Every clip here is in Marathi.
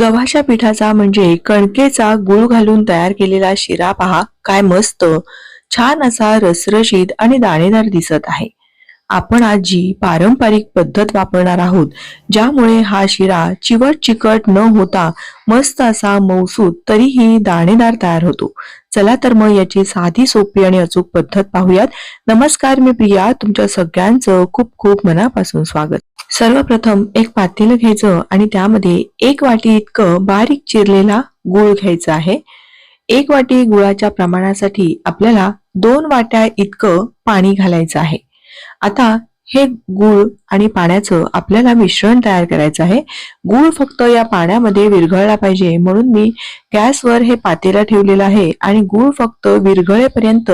गव्हाच्या पिठाचा म्हणजे कणकेचा गुळ घालून तयार केलेला शिरा पहा काय मस्त. छान असा रसरशीत आणि दाणेदार दिसत आहे. आपण आज जी पारंपरिक पद्धत वापरणार आहोत ज्यामुळे हा शिरा चिवट चिकट न होता मस्त असा मौसूद तरीही दाणेदार तयार होतो. चला तर मग याची साधी सोपी आणि अचूक पद्धत पाहूयात. नमस्कार मी प्रिया तुमच्या सगळ्यांचं खूप खूप मनापासून स्वागत. सर्वप्रथम एक पातेलं घ्यायचं आणि त्यामध्ये एक वाटी इतकं बारीक चिरलेला गुळ घ्यायचा आहे. एक वाटी गुळाच्या प्रमाणासाठी आपल्याला दोन वाट्या इतकं पाणी घालायचं आहे. आता हे गुळ आणि पाण्याचं आपल्याला मिश्रण तयार करायचं आहे. गुळ फक्त या पाण्यामध्ये विरघळला पाहिजे. म्हणून मी गॅसवर हे पातेला ठेवलेलं आहे आणि गुळ फक्त विरघळेपर्यंत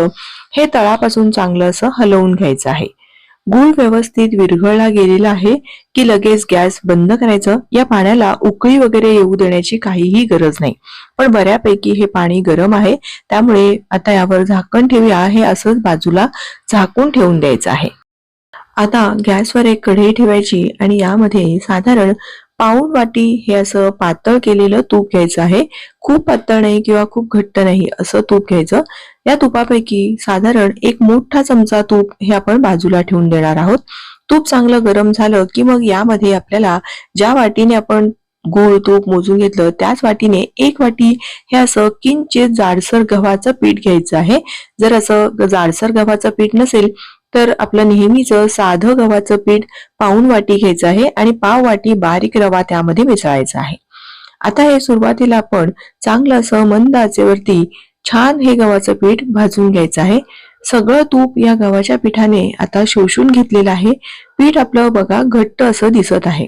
हे तळापासून चांगलं असं हलवून घ्यायचं आहे. गूळ व्यवस्थित विरघळला गेलेला आहे की लगेच गॅस बंद करायचं? या पाण्याला उकळी वगैरे येऊ देण्याची काहीही गरज नाही. पण बऱ्यापैकी हे पाणी गरम आहे. त्यामुळे आता यावर झाकण ठेवूया. हे असंच बाजूला झाकून ठेवून द्यायचं आहे. आता गॅसवर एक कढई ठेवायची आणि यामध्ये साधारण पाऊण वाटी हे असं पातळ केलेलं तूप घ्यायचं आहे. खूप पातळ नाही किंवा खूप घट्ट नाही असं तूप घ्यायचं. या तुपापैकी साधारण एक मोठा चमचा तूप हे आपण बाजूला ठेवून देणार आहोत. तूप चांगलं गरम झालं की मग यामध्ये आपल्याला ज्या वाटीने आपण गूळ तूप मोजून घेतलं त्याच वाटीने एक वाटी हे असं किंचित जाडसर गव्हाचं पीठ घ्यायचं आहे. जर असं जाडसर गव्हाचं पीठ नसेल तर आपलं नेहमीचं साधं गव्हाचं पीठ पाऊन वाटी घ्यायचं आहे आणि पाव वाटी बारीक रवा त्यामध्ये मिसळायचा आहे. आता हे सुरुवातीला आपण चांगलं असं मंद आचेवरती छान हे गव्हाचं पीठ भाजून घ्यायचं आहे. सगळं तूप या गव्हाच्या पिठाने आता शोषून घेतलेलं आहे. पीठ आपलं बघा घट्ट असं दिसत आहे.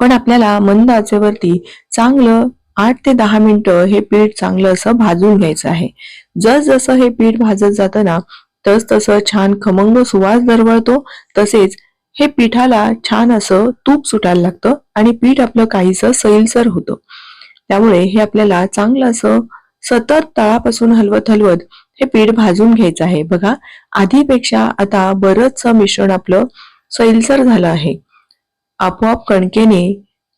पण आपल्याला मंद आचेवरती चांगलं आठ ते दहा मिनिटं हे पीठ चांगलं असं भाजून घ्यायचं आहे. जस जसं हे पीठ भाजत जातं ना तस तसं छान खमंग सुवास दरवळतो. तसेच हे पिठाला छान असं तूप सुटायला लागतं आणि पीठ आपलं काहीसं सैलसर होतं. त्यामुळे हे आपल्याला चांगलं असं सतत तळापासून हलवत हलवत हे पीठ भाजून घ्यायचं आहे. बघा आधीपेक्षा आता बरंच मिश्रण आपलं सैलसर झालं आहे. आपोआप कणकेने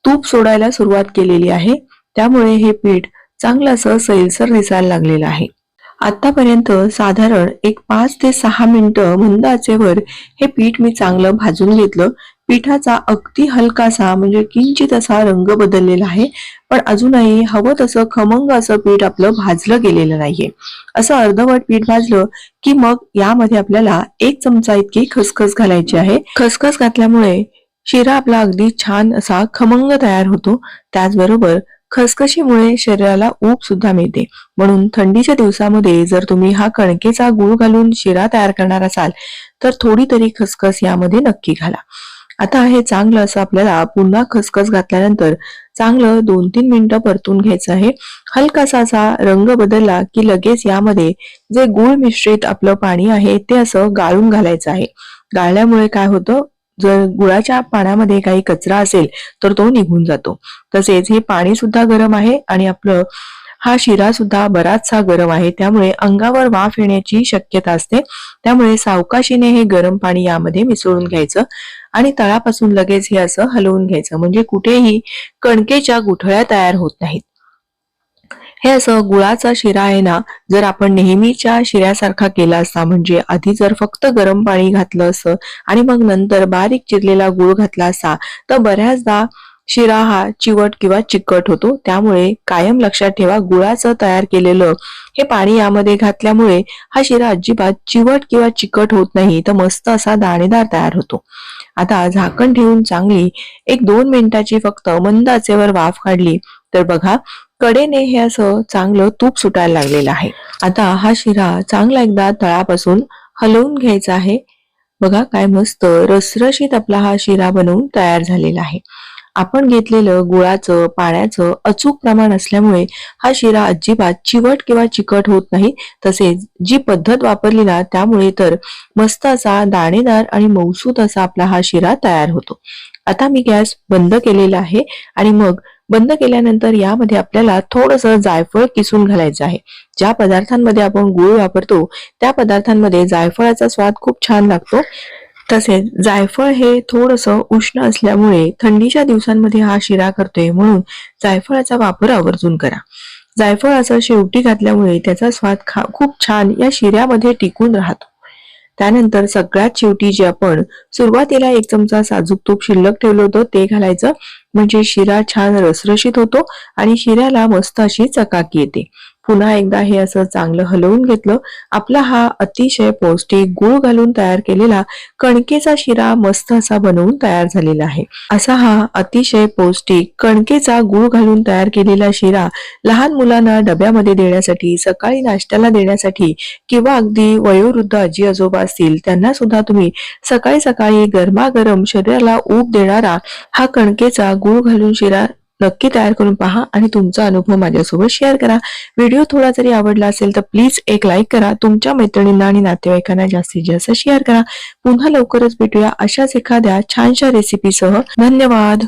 तूप सोडायला सुरुवात केलेली आहे. त्यामुळे हे पीठ चांगलं असं सैलसर दिसायला लागलेलं आहे. आतापर्यंत साधारण एक पाच ते सहा मिनिटं मंद आचेवर हे पीठ मी चांगलं भाजून घेतलं. पिठाचा अगदी हलकासा म्हणजे किंचित असा रंग बदललेला आहे पण अजूनही हवं तसं खमंग असं पीठ आपलं भाजलं गेलेलं नाहीये. असं अर्धवट पीठ भाजलं की मग यामध्ये आपल्याला एक चमचा इतकी खसखस घालायची आहे. खसखस घातल्यामुळे शिरा आपला अगदी छान असा खमंग तयार होतो. त्याचबरोबर खसखशीमुळे शरीराला ऊब सुद्धा मिळते. म्हणून थंडीच्या दिवसामध्ये जर तुम्ही हा कणकेचा गुळ घालून शिरा तयार करणार असाल तर थोडी तरी खसखस यामध्ये नक्की घाला. आता हे चांगलं असं आपल्याला पुन्हा खसखस घातल्यानंतर चांगलं दोन तीन मिनिटं परतून घ्यायचं आहे. हलकासा असा रंग बदलला की लगेच यामध्ये जे गुळ मिश्रित आपलं पाणी आहे ते असं गाळून घालायचं आहे. गाळल्यामुळे काय होतं? जर गुळाच्या पाण्यामध्ये काही कचरा असेल तर तो निघून जातो. तसेच हे पाणी सुद्धा गरम आहे आणि आपलं हा शिरा सुद्धा बराचसा गरम आहे. त्यामुळे अंगावर वाफ येण्याची शक्यता असते. त्यामुळे सावकाशीने हे गरम पाणी यामध्ये मिसळून घ्यायचं आणि तळापासून लगेच हे असं हलवून घ्यायचं. म्हणजे कुठेही कणकेच्या गुठळ्या तयार होत नाहीत. हे असं गुळाचा शिरा आहे ना जर आपण नेहमीच्या शिऱ्यासारखा केला असता म्हणजे आधी जर फक्त गरम पाणी घातलं असं आणि मग नंतर बारीक चिरलेला गुळ घातला असता तर बऱ्याचदा शिरा हा चिवट किंवा चिकट होतो. त्यामुळे कायम लक्षात ठेवा गुळाचं तयार केलेलं हे पाणी यामध्ये घातल्यामुळे हा शिरा अजिबात चिवट किंवा चिकट होत नाही तर मस्त असा दाणेदार तयार होतो. आता झाकण ठेवून चांगली एक दोन मिनिटाची फक्त मंद आचेवर वाफ काढली तर बघा कडेने हे असं चांगलं तूप सुटायला लागलेलं आहे. आता हा शिरा चांगला एकदा तळापासून हलवून घ्यायचा आहे. बघा काय मस्त रसरशीत आपला हा शिरा बनवून तयार झालेला आहे. आपण घेतलेलं गुळाचं पाण्याचं अचूक प्रमाण असल्यामुळे हा शिरा अजिबात चिवट किंवा चिकट होत नाही. तसेच जी पद्धत वापरली ना त्यामुळे तर मस्त असा दाणेदार आणि मौसूत असा आपला हा शिरा तयार होतो. आता मी गॅस बंद केलेला आहे आणि मग बंद केल्यानंतर यामध्ये आपल्याला थोडस जायफळ किसून घालायचं आहे. ज्या पदार्थांमध्ये आपण गुळ वापरतो त्या पदार्थांमध्ये जायफळाचा स्वाद खूप छान लागतो. तसेच जायफळ हे थोडंसं उष्ण असल्यामुळे थंडीच्या दिवसांमध्ये हा शिरा करतोय म्हणून जायफळाचा वापर आवर्जून करा. जायफळ असं शेवटी घातल्यामुळे त्याचा स्वाद खा खूप छान या शिऱ्यामध्ये टिकून राहतो. त्यानंतर सगळ्यात शेवटी जे आपण सुरुवातीला एक चमचा साजूक तूप शिल्लक ठेवलं होतं ते घालायचं. म्हणजे शिरा छान रसरशीत होतो आणि शिऱ्याला मस्त अशी चकाकी येते. पुन्हा एकदा हे असं चांगलं हलवून घेतलं. आपला हा अतिशय पौष्टिक गुळ घालून तयार केलेला कणकेचा शिरा मस्त असा बनवून तयार झालेला आहे. असा हा अतिशय पौष्टिक कणकेचा गुळ घालून तयार केलेला शिरा लहान मुलांना डब्यामध्ये देण्यासाठी सकाळी नाश्त्याला देण्यासाठी किंवा अगदी वयोवृद्ध आजी आजोबा असतील त्यांना सुद्धा तुम्ही सकाळी सकाळी गरमागरम शरीराला ऊब देणारा हा कणकेचा गुळ घालून शिरा नक्की तयार करून पहा आणि तुमचा अनुभव माझ्यासोबत शेअर करा. व्हिडिओ थोडा जरी आवडला असेल तर प्लीज एक लाईक करा. तुमच्या मैत्रिणींना आणि नातेवाईकांना जास्तीत जास्त शेअर करा. पुन्हा लवकरच भेटूया अशाच एखाद्या छानशा रेसिपीसह धन्यवाद.